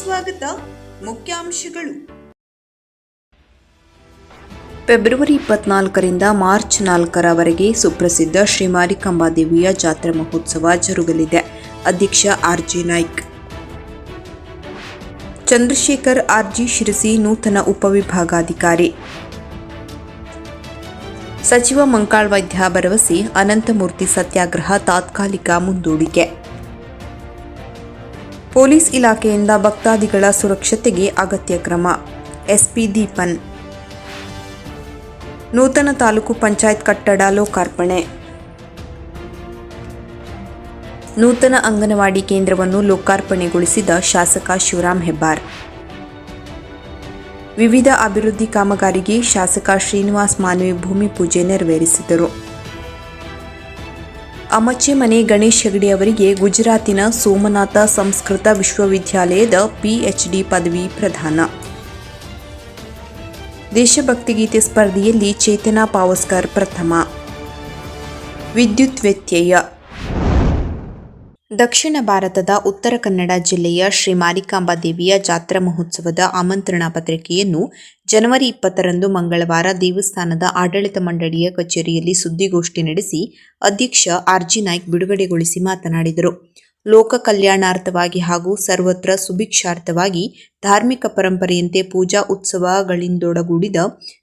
ಸ್ವಾಗತ ಮುಖ್ಯಾಂಶಗಳು. February ಇಪ್ಪತ್ನಾಲ್ಕರಿಂದ March ನಾಲ್ಕರವರೆಗೆ ಸುಪ್ರಸಿದ್ಧ ಶ್ರೀ ಮಾರಿಕಾಂಬಾ ದೇವಿಯ ಜಾತ್ರಾ ಮಹೋತ್ಸವ ಜರುಗಲಿದೆ. ಅಧ್ಯಕ್ಷ R G Naik. Chandrashekar R G Sirsi ನೂತನ ಉಪವಿಭಾಗಾಧಿಕಾರಿ ಸಚಿವ ಮಂಕಾಳ್ ವೈದ್ಯ ಭರವಸೆ, ಅನಂತಮೂರ್ತಿ ಸತ್ಯಾಗ್ರಹ ತಾತ್ಕಾಲಿಕ ಮುಂದೂಡಿಕೆ. ಪೊಲೀಸ್ ಇಲಾಖೆಯಿಂದ ಭಕ್ತಾದಿಗಳ ಸುರಕ್ಷತೆಗೆ ಅಗತ್ಯ ಕ್ರಮ. ಎಸ್ಪಿ ದೀಪನ್. ನೂತನ ತಾಲೂಕು ಪಂಚಾಯತ್ ಕಟ್ಟಡ ಲೋಕಾರ್ಪಣೆ. ನೂತನ ಅಂಗನವಾಡಿ ಕೇಂದ್ರವನ್ನು ಲೋಕಾರ್ಪಣೆಗೊಳಿಸಿದ ಶಾಸಕ ಶಿವರಾಮ್ ಹೆಬ್ಬಾರ್. ವಿವಿಧ ಅಭಿವೃದ್ಧಿ ಕಾಮಗಾರಿಗೆ ಶಾಸಕ ಶ್ರೀನಿವಾಸ್ ಮಾನವಿ ಭೂಮಿ ಪೂಜೆ ನೆರವೇರಿಸಿದರು. ಅಮಚೆಮನೆ ಗಣೇಶ್ ಹೆಗಡೆ ಅವರಿಗೆ ಗುಜರಾತಿನ ಸೋಮನಾಥ ಸಂಸ್ಕೃತ ವಿಶ್ವವಿದ್ಯಾಲಯದ ಪಿಎಚ್ಡಿ ಪದವಿ ಪ್ರದಾನ. ದೇಶಭಕ್ತಿ ಗೀತೆ ಸ್ಪರ್ಧೆಯಲ್ಲಿ ಚೇತನಾ ಪಾವಸ್ಕರ್ ಪ್ರಥಮ. ವಿದ್ಯುತ್ ವ್ಯತ್ಯಯ. ದಕ್ಷಿಣ ಭಾರತದ ಉತ್ತರ ಕನ್ನಡ ಜಿಲ್ಲೆಯ ಶ್ರೀ ಮಾರಿಕಾಂಬಾ ದೇವಿಯ ಜಾತ್ರಾ ಮಹೋತ್ಸವದ ಆಮಂತ್ರಣ ಪತ್ರಿಕೆಯನ್ನು ಜನವರಿ ಇಪ್ಪತ್ತರಂದು ಮಂಗಳವಾರ ದೇವಸ್ಥಾನದ ಆಡಳಿತ ಮಂಡಳಿಯ ಕಚೇರಿಯಲ್ಲಿ ಸುದ್ದಿಗೋಷ್ಠಿ ನಡೆಸಿ ಅಧ್ಯಕ್ಷ ಆರ್ಜಿ ನಾಯ್ಕ್ ಬಿಡುಗಡೆಗೊಳಿಸಿ ಮಾತನಾಡಿದರು. ಲೋಕ ಕಲ್ಯಾಣಾರ್ಥವಾಗಿ ಹಾಗೂ ಸರ್ವತ್ರ ಸುಭಿಕ್ಷಾರ್ಥವಾಗಿ ಧಾರ್ಮಿಕ ಪರಂಪರೆಯಂತೆ ಪೂಜಾ ಉತ್ಸವಗಳಿಂದೊಡಗೂಡಿದ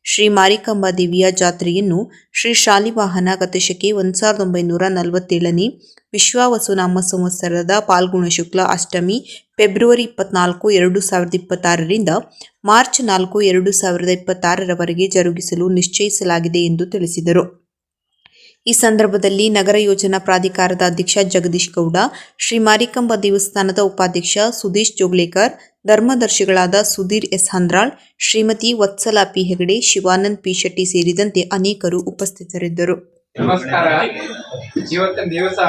ಶ್ರೀ ಮಾರಿಕಾಂಬಾ ದೇವಿಯ ಜಾತ್ರೆಯನ್ನು ಶ್ರೀ ಶಾಲಿವಾಹನ ಗತಶಕೆ ಒಂದು ಸಾವಿರದ ಒಂಬೈನೂರ ನಲವತ್ತೇಳನೇ ವಿಶ್ವಾವಸುನಾಮ ಸಂವತ್ಸರದ ಪಾಲ್ಗುಣ ಶುಕ್ಲ ಅಷ್ಟಮಿ ಫೆಬ್ರವರಿ ಇಪ್ಪತ್ನಾಲ್ಕು, ಎರಡು ಸಾವಿರದ ಇಪ್ಪತ್ತಾರರಿಂದ ಮಾರ್ಚ್ ನಾಲ್ಕು, ಎರಡು ಸಾವಿರದ ಇಪ್ಪತ್ತಾರರವರೆಗೆ ಜರುಗಿಸಲು ನಿಶ್ಚಯಿಸಲಾಗಿದೆ ಎಂದು ತಿಳಿಸಿದರು. ಈ ಸಂದರ್ಭದಲ್ಲಿ ನಗರ ಯೋಜನಾ ಪ್ರಾಧಿಕಾರದ ಅಧ್ಯಕ್ಷ ಜಗದೀಶ್ ಗೌಡ, ಶ್ರೀ ಮಾರಿಕಂಬ ದೇವಸ್ಥಾನದ ಉಪಾಧ್ಯಕ್ಷ Sudeesh Joglekar, ಧರ್ಮದರ್ಶಿಗಳಾದ Sudhir S. Handral, Shrimati Vatsala P. Hegde, Shivanand P. Shetty ಸೇರಿದಂತೆ ಅನೇಕರು ಉಪಸ್ಥಿತರಿದ್ದರು. ನಮಸ್ಕಾರ. ಇವತ್ತಿನ ದಿವಸ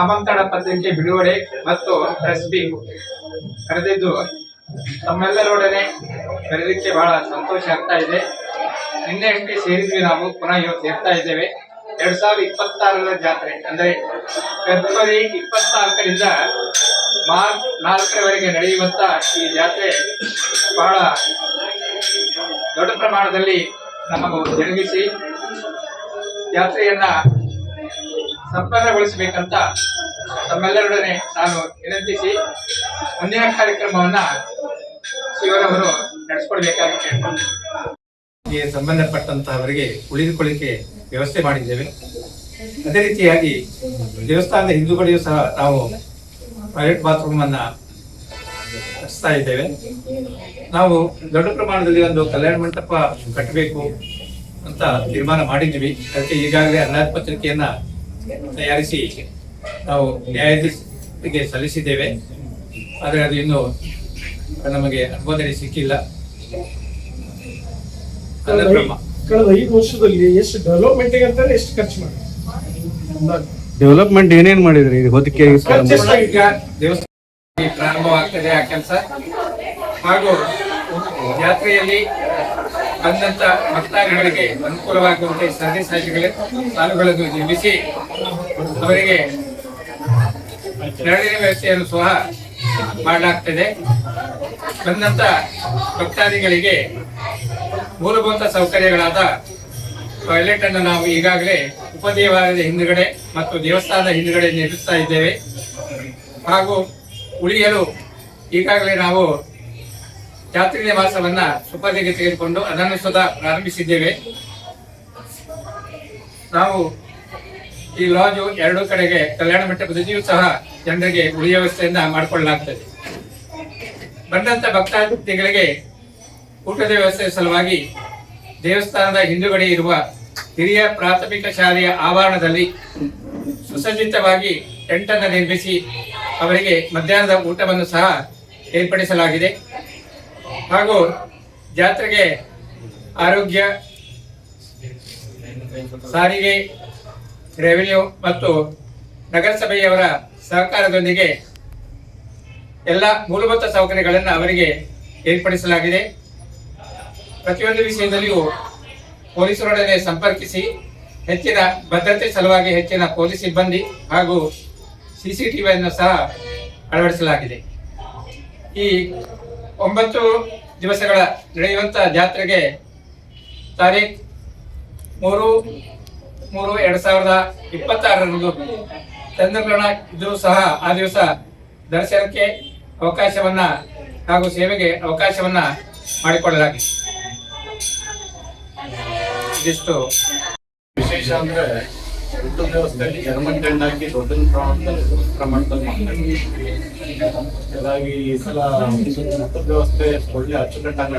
ಆಮಂತ್ರಣ ಪತ್ರಿಕೆ ಬಿಡುಗಡೆ ಮತ್ತು ಕರೆದಿದ್ದು ತಮ್ಮೆಲ್ಲರೊಡನೆ ಕರೆದಕ್ಕೆ ಬಹಳ ಸಂತೋಷ ಆಗ್ತಾ ಇದೆ. ನಿನ್ನೆ ಅಷ್ಟೇ ಸೇರಿದ್ವಿ ನಾವು, ಪುನಃ ಇವತ್ತು ಸೇರ್ತಾ ಇದ್ದೇವೆ. ಎರಡ್ ಸಾವಿರದ ಇಪ್ಪತ್ತಾರರ ಜಾತ್ರೆ, ಅಂದ್ರೆ ಫೆಬ್ರವರಿ ಇಪ್ಪತ್ನಾಲ್ಕರಿಂದ ಮಾರ್ಚ್ ನಾಲ್ಕರವರೆಗೆ ನಡೆಯುವಂತ ಈ ಜಾತ್ರೆ ಬಹಳ ದೊಡ್ಡ ಪ್ರಮಾಣದಲ್ಲಿ ನಮಗೂ ಜರುಗಿಸಿ ಜಾತ್ರೆಯನ್ನ ಸಂಪನ್ನಗೊಳಿಸಬೇಕಂತ ತಮ್ಮೆಲ್ಲರೊಡನೆ ನಾನು ವಿನಂತಿಸಿ ಮುಂದಿನ ಕಾರ್ಯಕ್ರಮವನ್ನ ಶಿವರವರು ನಡೆಸ್ಕೊಡ್ಬೇಕಾಗಿ ಕೇಳ್ಕೊಂಡು ಸಂಬಂಧಪಟ್ಟಂತಹವರಿಗೆ ಉಳಿದುಕೊಳ್ಳಿಕ್ಕೆ ವ್ಯವಸ್ಥೆ ಮಾಡಿದ್ದೇವೆ. ಅದೇ ರೀತಿಯಾಗಿ ದೇವಸ್ಥಾನದ ಹಿಂದೂಗಳಿಗೂ ಸಹ ನಾವು ಪ್ರೈವೇಟ್ ಬಾತ್ರೂಮ್ ಅನ್ನ ರಚಿಸ್ತಾ ಇದ್ದೇವೆ. ನಾವು ದೊಡ್ಡ ಪ್ರಮಾಣದಲ್ಲಿ ಒಂದು ಕಲ್ಯಾಣ ಮಂಟಪ ಕಟ್ಟಬೇಕು ಅಂತ ತೀರ್ಮಾನ ಮಾಡಿದ್ವಿ ಅದಕ್ಕೆ ಈಗಾಗಲೇ ಅನಾಥ ಪತ್ರಿಕೆಯನ್ನ ತಯಾರಿಸಿ ನಾವು ನ್ಯಾಯಾಧೀಶರಿಗೆ ಸಲ್ಲಿಸಿದ್ದೇವೆ. ಆದರೆ ಅದು ಇನ್ನೂ ನಮಗೆ ಅನುಮೋದನೆ ಸಿಕ್ಕಿಲ್ಲ. ಕಳೆದ ಐದು ವರ್ಷದಲ್ಲಿ ಎಷ್ಟು ಡೆವಲಪ್ಮೆಂಟ್ ಅಂತಾರೆ ಎಷ್ಟು ಖರ್ಚು ಮಾಡಿ ಡೆವಲಪ್ಮೆಂಟ್ ಏನೇನ್ ಮಾಡಿದ್ರಿ? ಇದು ಹೊದಿಕೆ ದೇವಸ್ಥಾನ ಪ್ರಾರಂಭವಾಗ್ತದೆ ಆ ಕೆಲಸ. ಹಾಗೂ ಜಾತ್ರೆಯಲ್ಲಿ ಬಂದಂತ ಭಕ್ತಾದಿಗಳಿಗೆ ಅನುಕೂಲವಾಗುವಂತೆ ಸರದಿ ಸಾಲಿಗಳ ಸಾಲುಗಳನ್ನು ನಿರ್ಮಿಸಿ ಅವರಿಗೆ ನೆರಳಿನ ವ್ಯವಸ್ಥೆಯನ್ನು ಸಹ ಮಾಡಲಾಗ್ತದೆ. ಬಂದಂತ ಭಕ್ತಾದಿಗಳಿಗೆ ಮೂಲಭೂತ ಸೌಕರ್ಯಗಳಾದ ಟಾಯ್ಲೆಟ್ ಅನ್ನು ನಾವು ಈಗಾಗಲೇ ಉಪದೇವಾಲಯದ ಹಿಂದುಗಡೆ ಮತ್ತು ದೇವಸ್ಥಾನದ ಹಿಂದುಗಡೆ ನಿರ್ಮಿಸ್ತಾ ಇದ್ದೇವೆ. ಹಾಗೂ ಉಳಿಯಲು ಈಗಾಗಲೇ ನಾವು ಜಾತ್ರೆ ನಿವಾಸವನ್ನು ಸುಪರ್ದಿಗೆ ತೆಗೆದುಕೊಂಡು ಅದನ್ನು ಸದಾ ಪ್ರಾರಂಭಿಸಿದ್ದೇವೆ. ನಾವು ಈ ಲಾಜು ಎರಡೂ ಕಡೆಗೆ ಕಲ್ಯಾಣ ಮಂಟಪದಲ್ಲಿಯೂ ಸಹ ಜನರಿಗೆ ಉಳಿಯ ವ್ಯವಸ್ಥೆಯನ್ನು ಮಾಡಿಕೊಳ್ಳಲಾಗ್ತದೆ. ಬಂದಂತ ಭಕ್ತಾದಿಗಳಿಗೆ ಊಟದ ವ್ಯವಸ್ಥೆ ಸಲುವಾಗಿ ದೇವಸ್ಥಾನದ ಹಿಂದುಗಡೆ ಇರುವ ಹಿರಿಯ ಪ್ರಾಥಮಿಕ ಶಾಲೆಯ ಆವರಣದಲ್ಲಿ ಸುಸಜ್ಜಿತವಾಗಿ ಟೆಂಟನ್ನು ನಿರ್ಮಿಸಿ ಅವರಿಗೆ ಮಧ್ಯಾಹ್ನದ ಊಟವನ್ನು ಸಹ ಏರ್ಪಡಿಸಲಾಗಿದೆ. ಹಾಗೂ ಜಾತ್ರೆಗೆ ಆರೋಗ್ಯ, ಸಾರಿಗೆ ರೆವಿನ್ಯೂ ಮತ್ತು ನಗರಸಭೆಯವರ ಸಹಕಾರದೊಂದಿಗೆ ಎಲ್ಲ ಮೂಲಭೂತ ಸೌಕರ್ಯಗಳನ್ನು ಅವರಿಗೆ ಏರ್ಪಡಿಸಲಾಗಿದೆ. ಪ್ರತಿಯೊಂದು ವಿಷಯದಲ್ಲಿಯೂ ಪೊಲೀಸರೊಡನೆ ಸಂಪರ್ಕಿಸಿ, ಹೆಚ್ಚಿನ ಭದ್ರತೆ ಸಲುವಾಗಿ ಹೆಚ್ಚಿನ ಪೊಲೀಸ್ ಸಿಬ್ಬಂದಿ ಹಾಗೂ ಸಿಸಿಟಿವಿಯನ್ನು ಸಹ ಅಳವಡಿಸಲಾಗಿದೆ. ಈ ಒಂಬತ್ತು ದಿವಸಗಳ ನಡೆಯುವಂಥ ಜಾತ್ರೆಗೆ ತಾರೀಖ್ ಮೂರು ಮೂರು ಎರಡು ಸಾವಿರದ ಇಪ್ಪತ್ತಾರರಂದು ಚಂದ್ರಗ್ರಹಣ ಇದ್ದರೂ ಸಹ ಆ ದಿವಸ ದರ್ಶನಕ್ಕೆ ಅವಕಾಶವನ್ನ ಹಾಗೂ ಸೇವೆಗೆ ಅವಕಾಶವನ್ನ ಮಾಡಿಕೊಳ್ಳಲಾಗಿದೆ. ಇದಿಷ್ಟು ವಿಶೇಷ ಅಂದ್ರೆ ಊಟದ ವ್ಯವಸ್ಥೆಯಲ್ಲಿ ಜರ್ಮನ್ ಟೆಂಡ್ ಹಾಕಿ ದೊಡ್ಡ ಪ್ರಮಾಣದಲ್ಲಿ ಪ್ರಮಾಣದಲ್ಲಿ ಮಾಡ್ತಾರೆ. ಹಾಗಾಗಿ ಈ ಸಲ ಊಟದ ವ್ಯವಸ್ಥೆ ಒಳ್ಳೆ ಅಚ್ಚುಕಟ್ಟಾಗಿ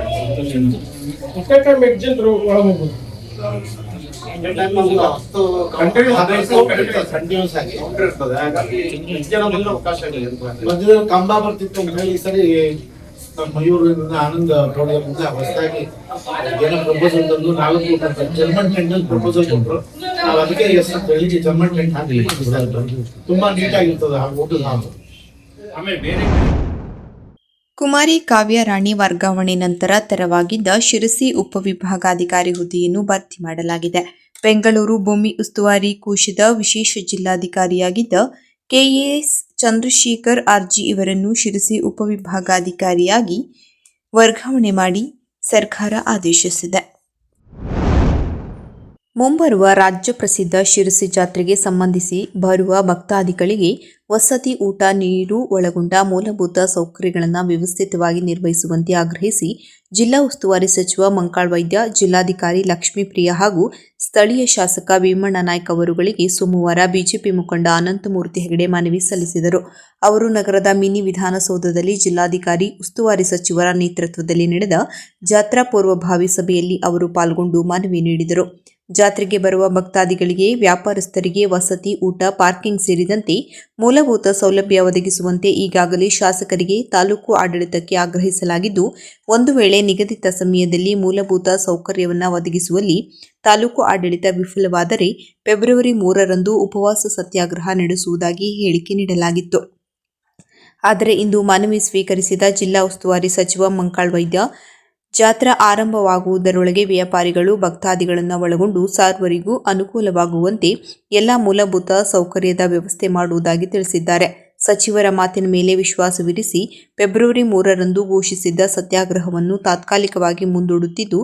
ಇರ್ತದೆ, continuous ಆಗಿ ಇರ್ತದೆ. ಹಾಗಾಗಿ ಅವಕಾಶ. ಕಂಬ ಬರ್ತಿತ್ತು ಈ ಸರಿ ಮಯೂರಿಂದ ಆನಂದ್ ಮುಂದೆ ಹೊಸದಾಗಿ ಏನೋ ಪ್ರಪೋಸಲ್ ತಂದು ನಾಲ್ಕು ಅಂತ ಜರ್ಮನ್ ಟೆಂಟ್ ಅಲ್ಲಿ ಪ್ರಪೋಸಲ್ ಕೊಟ್ಟರು ನಾವು ಅದಕ್ಕೆ ಹೆಸರು ಬೆಳಿಗ್ಗೆ ಜರ್ಮನ್ ಟೆಂಟ್ ಹಾಕಲಿ ತುಂಬಾ ನೀಟಾಗಿರ್ತದೆ ಆ ಊಟದ ಹಾಲು ಆಮೇಲೆ ಬೇರೆ ಕುಮಾರಿ ಕಾವ್ಯ ರಾಣಿ ವರ್ಗಾವಣೆ ನಂತರ ತೆರವಾಗಿದ್ದ ಶಿರಸಿ ಉಪವಿಭಾಗಾಧಿಕಾರಿ ಹುದ್ದೆಯನ್ನು ಭರ್ತಿ ಮಾಡಲಾಗಿದೆ. ಬೆಂಗಳೂರು ಭೂಮಿ ಉಸ್ತುವಾರಿ ಕೋಶದ ವಿಶೇಷ ಜಿಲ್ಲಾಧಿಕಾರಿಯಾಗಿದ್ದ ಕೆಎಎಸ್ ಚಂದ್ರಶೇಖರ್ ಆರ್ಜಿ ಇವರನ್ನು ಶಿರಸಿ ಉಪವಿಭಾಗಾಧಿಕಾರಿಯಾಗಿ ವರ್ಗಾವಣೆ ಮಾಡಿ ಸರ್ಕಾರ ಆದೇಶಿಸಿದೆ. ಮುಂಬರುವ ರಾಜ್ಯ ಪ್ರಸಿದ್ಧ ಶಿರಸಿ ಜಾತ್ರೆಗೆ ಸಂಬಂಧಿಸಿ ಬರುವ ಭಕ್ತಾದಿಗಳಿಗೆ ವಸತಿ ಊಟ ನೀರು ಒಳಗೊಂಡ ಮೂಲಭೂತ ಸೌಕರ್ಯಗಳನ್ನು ವ್ಯವಸ್ಥಿತವಾಗಿ ನಿರ್ವಹಿಸುವಂತೆ ಆಗ್ರಹಿಸಿ ಜಿಲ್ಲಾ ಉಸ್ತುವಾರಿ ಸಚಿವ ಮಂಕಾಳ್ ವೈದ್ಯ, ಜಿಲ್ಲಾಧಿಕಾರಿ ಲಕ್ಷ್ಮೀಪ್ರಿಯ ಹಾಗೂ ಸ್ಥಳೀಯ ಶಾಸಕ ಭೀಮಣ್ಣ ನಾಯ್ಕ ಅವರುಗಳಿಗೆ ಸೋಮವಾರ ಬಿಜೆಪಿ ಮುಖಂಡ ಅನಂತಮೂರ್ತಿ ಹೆಗಡೆ ಮನವಿ ಸಲ್ಲಿಸಿದರು. ಅವರು ನಗರದ ಮಿನಿ ವಿಧಾನಸೌಧದಲ್ಲಿ ಜಿಲ್ಲಾಧಿಕಾರಿ, ಉಸ್ತುವಾರಿ ಸಚಿವರ ನೇತೃತ್ವದಲ್ಲಿ ನಡೆದ ಜಾತ್ರಾ ಪೂರ್ವಭಾವಿ ಸಭೆಯಲ್ಲಿ ಅವರು ಪಾಲ್ಗೊಂಡು ಮನವಿ ನೀಡಿದರು. ಜಾತ್ರೆಗೆ ಬರುವ ಭಕ್ತಾದಿಗಳಿಗೆ, ವ್ಯಾಪಾರಸ್ಥರಿಗೆ ವಸತಿ, ಊಟ, ಪಾರ್ಕಿಂಗ್ ಸೇರಿದಂತೆ ಮೂಲಭೂತ ಸೌಲಭ್ಯ ಒದಗಿಸುವಂತೆ ಈಗಾಗಲೇ ಶಾಸಕರಿಗೆ ತಾಲೂಕು ಆಡಳಿತಕ್ಕೆ ಆಗ್ರಹಿಸಲಾಗಿದ್ದು, ಒಂದು ವೇಳೆ ನಿಗದಿತ ಸಮಯದಲ್ಲಿ ಮೂಲಭೂತ ಸೌಕರ್ಯವನ್ನು ಒದಗಿಸುವಲ್ಲಿ ತಾಲೂಕು ಆಡಳಿತ ವಿಫಲವಾದರೆ ಫೆಬ್ರವರಿ ಮೂರರಂದು ಉಪವಾಸ ಸತ್ಯಾಗ್ರಹ ನಡೆಸುವುದಾಗಿ ಹೇಳಿಕೆ ನೀಡಲಾಗಿತ್ತು. ಆದರೆ ಇಂದು ಮನವಿ ಸ್ವೀಕರಿಸಿದ ಜಿಲ್ಲಾ ಉಸ್ತುವಾರಿ ಸಚಿವ ಮಂಕಾಳ್ ವೈದ್ಯ ಜಾತ್ರಾ ಆರಂಭವಾಗುವುದರೊಳಗೆ ವ್ಯಾಪಾರಿಗಳು, ಭಕ್ತಾದಿಗಳನ್ನು ಒಳಗೊಂಡು ಸಾರ್ವರಿಗೂ ಅನುಕೂಲವಾಗುವಂತೆ ಎಲ್ಲ ಮೂಲಭೂತ ಸೌಕರ್ಯದ ವ್ಯವಸ್ಥೆ ಮಾಡುವುದಾಗಿ ತಿಳಿಸಿದ್ದಾರೆ. ಸಚಿವರ ಮಾತಿನ ಮೇಲೆ ವಿಶ್ವಾಸವಿರಿಸಿ ಫೆಬ್ರವರಿ ಮೂರರಂದು ಘೋಷಿಸಿದ್ದ ಸತ್ಯಾಗ್ರಹವನ್ನು ತಾತ್ಕಾಲಿಕವಾಗಿ ಮುಂದೂಡುತ್ತಿದ್ದು,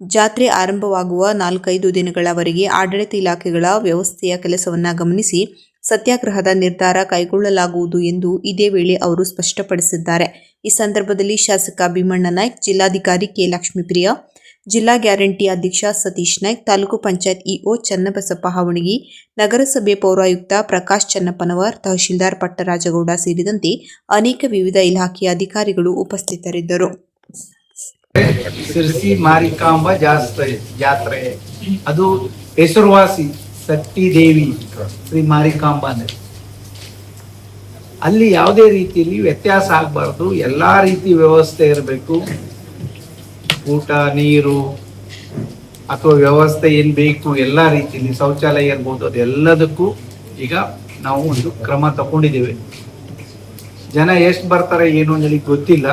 ಜಾತ್ರೆ ಆರಂಭವಾಗುವ ನಾಲ್ಕೈದು ದಿನಗಳವರೆಗೆ ಆಡಳಿತ ಇಲಾಖೆಗಳ ವ್ಯವಸ್ಥೆಯ ಕೆಲಸವನ್ನು ಗಮನಿಸಿ ಸತ್ಯಾಗ್ರಹದ ನಿರ್ಧಾರ ಕೈಗೊಳ್ಳಲಾಗುವುದು ಎಂದು ಇದೇ ವೇಳೆ ಅವರು ಸ್ಪಷ್ಟಪಡಿಸಿದ್ದಾರೆ. ಈ ಸಂದರ್ಭದಲ್ಲಿ ಶಾಸಕ ಭೀಮಣ್ಣ ನಾಯ್ಕ್, ಜಿಲ್ಲಾಧಿಕಾರಿ ಕೆ. ಲಕ್ಷ್ಮೀಪ್ರಿಯ, ಜಿಲ್ಲಾ ಗ್ಯಾರಂಟಿ ಅಧ್ಯಕ್ಷ ಸತೀಶ್ ನಾಯ್ಕ್, ತಾಲೂಕು ಪಂಚಾಯತ್ ಇಒ ಚನ್ನಬಸಪ್ಪ ಹಾವಣಗಿ, ನಗರಸಭೆ ಪೌರಾಯುಕ್ತ ಪ್ರಕಾಶ್ ಚನ್ನಪ್ಪನವರ್, ತಹಶೀಲ್ದಾರ್ ಪಟ್ಟರಾಜಗೌಡ ಸೇರಿದಂತೆ ಅನೇಕ ವಿವಿಧ ಇಲಾಖೆಯ ಅಧಿಕಾರಿಗಳು ಉಪಸ್ಥಿತರಿದ್ದರು. ಸಿರ್ಸಿ ಮಾರಿಕಾಂಬ ಜಾತ್ರೆ. ಅದು ಹೆಸರುವಾಸಿ ಸತ್ತಿ ದೇವಿ ಶ್ರೀ ಮಾರಿಕಾಂಬ ಅಂದ್ರೆ ಅಲ್ಲಿ ಯಾವುದೇ ರೀತಿಯಲ್ಲಿ ವ್ಯತ್ಯಾಸ ಆಗಬಾರ್ದು, ಎಲ್ಲ ರೀತಿ ವ್ಯವಸ್ಥೆ ಇರಬೇಕು. ಊಟ, ನೀರು, ಅಥವಾ ವ್ಯವಸ್ಥೆ ಏನು ಬೇಕು, ಎಲ್ಲ ರೀತಿಯಲ್ಲಿ ಶೌಚಾಲಯ ಇರ್ಬೋದು, ಅದೆಲ್ಲದಕ್ಕೂ ಈಗ ನಾವು ಒಂದು ಕ್ರಮ ತಗೊಂಡಿದ್ದೇವೆ. ಜನ ಎಷ್ಟು ಬರ್ತಾರೆ, ಏನು ನನಗೆ ಗೊತ್ತಿಲ್ಲ.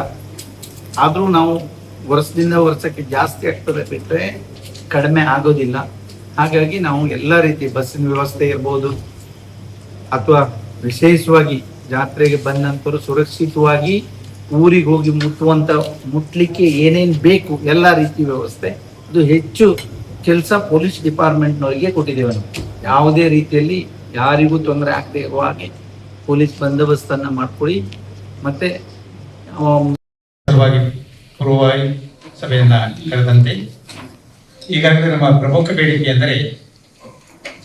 ಆದರೂ ನಾವು ವರ್ಷದಿಂದ ವರ್ಷಕ್ಕೆ ಜಾಸ್ತಿ ಆಗ್ತದೆ ಬಿಟ್ಟರೆ ಕಡಿಮೆ ಆಗೋದಿಲ್ಲ. ಹಾಗಾಗಿ ನಾವು ಎಲ್ಲ ರೀತಿ ಬಸ್ಸಿನ ವ್ಯವಸ್ಥೆ ಇರ್ಬೋದು. ಅಥವಾ ವಿಶೇಷವಾಗಿ ಜಾತ್ರೆಗೆ ಬಂದ ನಂತರ ಸುರಕ್ಷಿತವಾಗಿ ಊರಿಗೆ ಹೋಗಿ ಮುಟ್ಟುವಂತ, ಮುಟ್ಲಿಕ್ಕೆ ಏನೇನ್ ಬೇಕು ಎಲ್ಲ ರೀತಿ ವ್ಯವಸ್ಥೆ. ಇದು ಹೆಚ್ಚು ಕೆಲಸ ಪೊಲೀಸ್ ಡಿಪಾರ್ಟ್ಮೆಂಟ್ನವರಿಗೆ ಕೊಟ್ಟಿದ್ದೇವೆ ನಾವು. ಯಾವುದೇ ರೀತಿಯಲ್ಲಿ ಯಾರಿಗೂ ತೊಂದರೆ ಆಗದೆ ಇರುವ ಹಾಗೆ ಪೊಲೀಸ್ ಬಂದೋಬಸ್ತನ್ನು ಮಾಡ್ಕೊಳ್ಳಿ. ಮತ್ತೆ ಸಭೆಯನ್ನ ಕರೆದಂತೆ ಈಗಾಗಲೇ ನಮ್ಮ ಪ್ರಮುಖ ಬೇಡಿಕೆ ಎಂದರೆ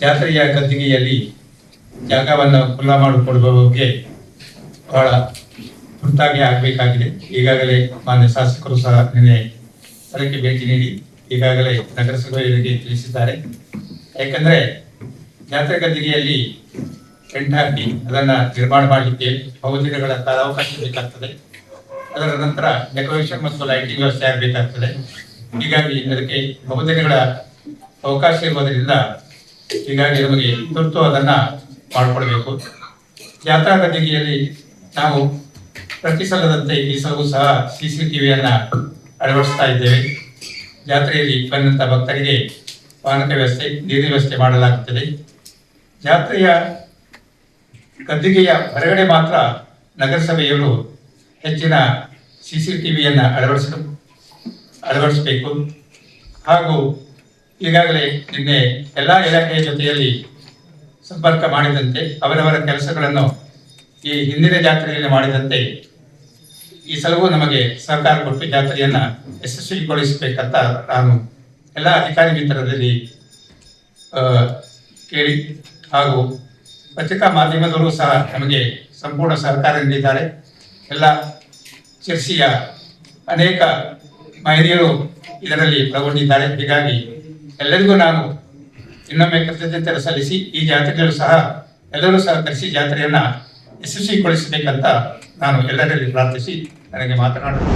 ಜಾತ್ರೆಯ ಗದ್ದಿಗೆಯಲ್ಲಿ ಜಾಗವನ್ನು ಖುಲ್ಲಾ ಮಾಡಿಕೊಡುವ ಬಗ್ಗೆ ಬಹಳ ತುರ್ತಾಗಿ ಆಗಬೇಕಾಗಿದೆ. ಈಗಾಗಲೇ ಮಾನ್ಯ ಶಾಸಕರು ಸಹ ನಿನ್ನೆ ಸ್ಥಳಕ್ಕೆ ಭೇಟಿ ನೀಡಿ ಈಗಾಗಲೇ ನಗರಸಭೆಯವರಿಗೆ ತಿಳಿಸಿದ್ದಾರೆ. ಯಾಕಂದರೆ ಜಾತ್ರೆ ಗದ್ದಿಗೆಯಲ್ಲಿ ಟೆಂಟ್ ಹಾಕಿ ಅದನ್ನು ನಿರ್ಮಾಣ ಮಾಡಲಿಕ್ಕೆ ಬಹುದಿನಗಳ ಕಾಲಾವಕಾಶ ಬೇಕಾಗ್ತದೆ. ಅದರ ನಂತರ ಡೆಕೋರೇಷನ್ ಮತ್ತು ಲೈಟಿಂಗ್ ವ್ಯವಸ್ಥೆ ಆಗಬೇಕಾಗ್ತದೆ. ಹೀಗಾಗಿ ಅದಕ್ಕೆ ಬಹುದಿನಗಳ ಅವಕಾಶ ಇರುವುದರಿಂದ ಹೀಗಾಗಿ ನಮಗೆ ತುರ್ತು ಅದನ್ನು ಮಾಡಿಕೊಡ್ಬೇಕು. ಜಾತ್ರಾ ಗದ್ದಿಗೆಯಲ್ಲಿ ನಾವು ಪ್ರತಿ ಸಲದಂತೆ ಈ ಸಲವೂ ಸಹ ಸಿ ಸಿ ಟಿ ವಿಯನ್ನು ಅಳವಡಿಸ್ತಾ ಇದ್ದೇವೆ. ಜಾತ್ರೆಯಲ್ಲಿ ಬಂದಂಥ ಭಕ್ತರಿಗೆ ವಾಹನ ವ್ಯವಸ್ಥೆ, ನೀರಿನ ವ್ಯವಸ್ಥೆ ಮಾಡಲಾಗುತ್ತದೆ. ಜಾತ್ರೆಯ ಗದ್ದಿಗೆಯ ಹೊರಗಡೆ ಮಾತ್ರ ನಗರಸಭೆಯವರು ಹೆಚ್ಚಿನ ಸಿ ಸಿ ಟಿ ವಿಯನ್ನು ಅಳವಡಿಸ ಅಳವಡಿಸಬೇಕು. ಹಾಗೂ ಈಗಾಗಲೇ ನಿನ್ನೆ ಎಲ್ಲ ಇಲಾಖೆಯ ಜೊತೆಯಲ್ಲಿ ಸಂಪರ್ಕ ಮಾಡಿದಂತೆ ಅವರವರ ಕೆಲಸಗಳನ್ನು ಈ ಹಿಂದಿನ ಜಾತ್ರೆಯಲ್ಲಿ ಮಾಡಿದಂತೆ ಈ ಸಲವೂ ನಮಗೆ ಸಹಕಾರ ಕೊಟ್ಟು ಜಾತ್ರೆಯನ್ನು ಯಶಸ್ವಿಗೊಳಿಸಬೇಕಂತ ನಾನು ಎಲ್ಲ ಅಧಿಕಾರಿ ಮಿತ್ರರಲ್ಲಿ ಕೇಳಿ ಹಾಗೂ ಪತ್ರಿಕಾ ಮಾಧ್ಯಮದವರು ಸಹ ನಮಗೆ ಸಂಪೂರ್ಣ ಸಹಕಾರ ನೀಡಿದ್ದಾರೆ. ಎಲ್ಲ ಚರ್ಚೆಯ ಅನೇಕ ಮಹಿಳೆಯರು ಇದರಲ್ಲಿ ಪಾಲ್ಗೊಂಡಿದ್ದಾರೆ. ಹೀಗಾಗಿ ಎಲ್ಲರಿಗೂ ನಾನು ಇನ್ನೊಮ್ಮೆ ಕೃತಜ್ಞತೆ ಸಲ್ಲಿಸಿ ಈ ಜಾತ್ರೆಗಳು ಸಹ ಎಲ್ಲರೂ ಸಹಕರಿಸಿ ಜಾತ್ರೆಯನ್ನ ಯಶಸ್ವಿಗೊಳಿಸಬೇಕಂತ ನಾನು ಎಲ್ಲರಲ್ಲಿ ಪ್ರಾರ್ಥಿಸಿ ನನಗೆ ಮಾತನಾಡಲು.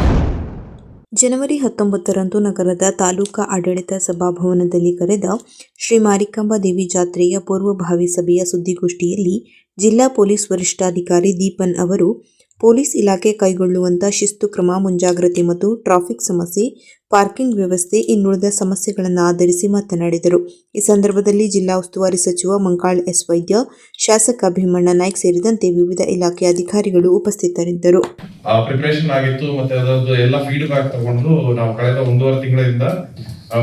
ಜನವರಿ ಹತ್ತೊಂಬತ್ತರಂದು ನಗರದ ತಾಲೂಕಾ ಆಡಳಿತ ಸಭಾಭವನದಲ್ಲಿ ಕರೆದ ಶ್ರೀ ಮಾರಿಕಾಂಬಾ ದೇವಿ ಜಾತ್ರೆಯ ಪೂರ್ವಭಾವಿ ಸಭೆಯ ಸುದ್ದಿಗೋಷ್ಠಿಯಲ್ಲಿ ಜಿಲ್ಲಾ ಪೊಲೀಸ್ ವರಿಷ್ಠಾಧಿಕಾರಿ ದೀಪನ್ ಅವರು ಪೊಲೀಸ್ ಇಲಾಖೆ ಕೈಗೊಳ್ಳುವಂತ ಶಿಸ್ತು ಕ್ರಮ ಮುಂಜಾಗ್ರತೆ ಮತ್ತು ಟ್ರಾಫಿಕ್ ಸಮಸ್ಯೆ, ಪಾರ್ಕಿಂಗ್ ವ್ಯವಸ್ಥೆ ಇನ್ನುಳಿದ ಸಮಸ್ಯೆಗಳನ್ನು ಆಧರಿಸಿ ಮಾತನಾಡಿದರು. ಈ ಸಂದರ್ಭದಲ್ಲಿ ಜಿಲ್ಲಾ ಉಸ್ತುವಾರಿ ಸಚಿವ ಮಂಕಾಳ್ ಎಸ್ ವೈದ್ಯ, ಶಾಸಕ ಭೀಮಣ್ಣ ನಾಯ್ಕ್ ಸೇರಿದಂತೆ ವಿವಿಧ ಇಲಾಖೆ ಅಧಿಕಾರಿಗಳು ಉಪಸ್ಥಿತರಿದ್ದರು. ಪ್ರಿಪರೇಷನ್ ಆಗಿತ್ತು ಮತ್ತೆ ಅದರದ್ದು ಎಲ್ಲ ಫೀಡ್ಬ್ಯಾಕ್ ತಗೊಂಡು ನಾವು ಕಳೆದ ಒಂದೂವರೆ ತಿಂಗಳಿಂದ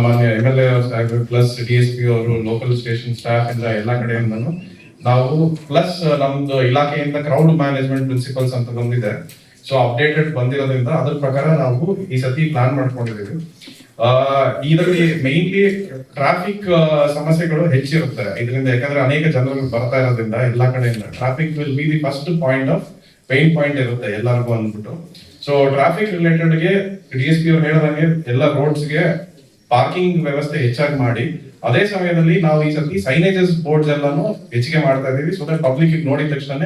ಮಾನ್ಯ M L A plus D S P ಅವರು ಲೋಕಲ್ ಸ್ಟೇಷನ್ ಸ್ಟಾಫ್ ಇಂದ ಎಲ್ಲ ಕಡೆಯಿಂದನು ನಾವು ಪ್ಲಸ್ ನಮ್ದು ಇಲಾಖೆಯಿಂದ ಕ್ರೌಡ್ ಮ್ಯಾನೇಜ್ಮೆಂಟ್ ಪ್ರಿನ್ಸಿಪಲ್ಸ್ ಅಂತ ಬಂದಿದೆ. ಸೊ ಅಪ್ಡೇಟೆಡ್ ಬಂದಿರೋದ್ರಿಂದ ಅದ್ರ ಪ್ರಕಾರ ನಾವು ಈ ಸತಿ ಪ್ಲಾನ್ ಮಾಡ್ಕೊಂಡಿದ್ದೀವಿ. ಇದರಲ್ಲಿ ಮೇನ್ಲಿ ಟ್ರಾಫಿಕ್ ಸಮಸ್ಯೆಗಳು ಹೆಚ್ಚಿರುತ್ತೆ. ಇದರಿಂದ ಯಾಕಂದ್ರೆ ಅನೇಕ ಜನರು ಬರ್ತಾ ಇರೋದ್ರಿಂದ ಎಲ್ಲಾ ಕಡೆಯಿಂದ traffic will be the first point of pain point ಇರುತ್ತೆ ಎಲ್ಲರಿಗೂ ಅಂದ್ಬಿಟ್ಟು. ಸೊ ಟ್ರಾಫಿಕ್ ರಿಲೇಟೆಡ್ಗೆ ಡಿ ಎಸ್ ಪಿ ಅವ್ರು ಹೇಳಿದಂಗೆ ಎಲ್ಲ ರೋಡ್ಸ್ಗೆ ಪಾರ್ಕಿಂಗ್ ವ್ಯವಸ್ಥೆ ಹೆಚ್ಚಾಗಿ ಮಾಡಿ ಅದೇ ಸಮಯದಲ್ಲಿ ನಾವು ಈ ಸರ್ತಿ ಸೈನೇಜಸ್ ಬೋರ್ಡ್ಸ್ ಎಲ್ಲಾನು ಹೆಚ್ಚಿಗೆ ಮಾಡ್ತಾ ಇದೀವಿ ಸೊ ದಟ್ ಪಬ್ಲಿಕ್ ನೋಡಿದ ತಕ್ಷಣ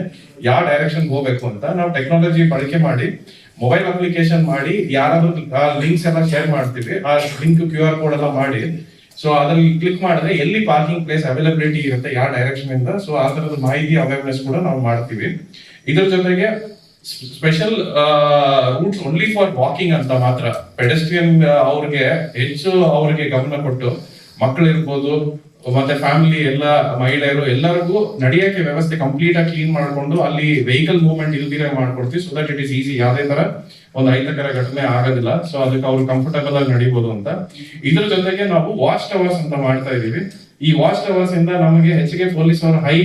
ಯಾವ ಡೈರೆಕ್ಷನ್ ಹೋಗ್ಬೇಕು ಅಂತ ನಾವು ಟೆಕ್ನಾಲಜಿ ಬಳಕೆ ಮಾಡಿ ಮೊಬೈಲ್ ಅಪ್ಲಿಕೇಶನ್ ಮಾಡಿ, ಯಾರಾದ್ರೂ ಲಿಂಕ್ಸ್ ಎಲ್ಲ ಶೇರ್ ಮಾಡ್ತೀವಿ. ಆ ಲಿಂಕ್ ಕ್ಯೂ ಆರ್ ಕೋಡ್ ಎಲ್ಲ ಮಾಡಿ. ಸೊ ಅದ್ರಲ್ಲಿ ಕ್ಲಿಕ್ ಮಾಡಿದ್ರೆ ಎಲ್ಲಿ ಪಾರ್ಕಿಂಗ್ ಪ್ಲೇಸ್ ಅವೈಲಬಿಲಿಟಿ ಇರುತ್ತೆ, ಯಾವ ಡೈರೆಕ್ಷನ್ ಇಂದ ಸೊ ಆ ತರದ ಮಾಹಿತಿ ಅವೇರ್ನೆಸ್ ಕೂಡ ನಾವು ಮಾಡ್ತೀವಿ. ಇದ್ರ ಜೊತೆಗೆ special routes only for walking ಅಂತ ಮಾತ್ರ. ಪೆಡೆಸ್ಟ್ರಿಯನ್ ಅವ್ರಿಗೆ, ಹೆಚ್ಚು ಅವ್ರಿಗೆ ಗಮನ ಕೊಟ್ಟು ಮಕ್ಕಳು ಇರ್ಬೋದು ಮತ್ತೆ ಫ್ಯಾಮಿಲಿ ಎಲ್ಲ ಮಹಿಳೆಯರು ಎಲ್ಲರಿಗೂ ನಡೆಯಕ್ಕೆ ವ್ಯವಸ್ಥೆ ಕಂಪ್ಲೀಟ್ ಆಗಿ ಕ್ಲೀನ್ ಮಾಡಿಕೊಂಡು ಅಲ್ಲಿ ವೆಹಿಕಲ್ ಮೂವ್ಮೆಂಟ್ ಇಲ್ದಿರ ಮಾಡ್ಕೊಡ್ತೀವಿ. So that it is easy ಯಾವುದೇ ತರ ಒಂದು ಅಹಿತಕರ ಘಟನೆ ಆಗೋದಿಲ್ಲ. ಸೊ ಅದಕ್ಕೆ ಅವ್ರು ಕಂಫರ್ಟಬಲ್ ಆಗಿ ನಡೀಬಹುದು ಅಂತ. ಇದ್ರ ಜೊತೆಗೆ ನಾವು ವಾಚ್ ಟವರ್ಸ್ ಅಂತ ಮಾಡ್ತಾ ಇದೀವಿ ಈ ವಾಚ್ ಟವರ್ಸ್ ಇಂದ ನಮಗೆ ಹೆಚ್ಚಿಗೆ ಪೊಲೀಸ್ ಅವರು ಹೈ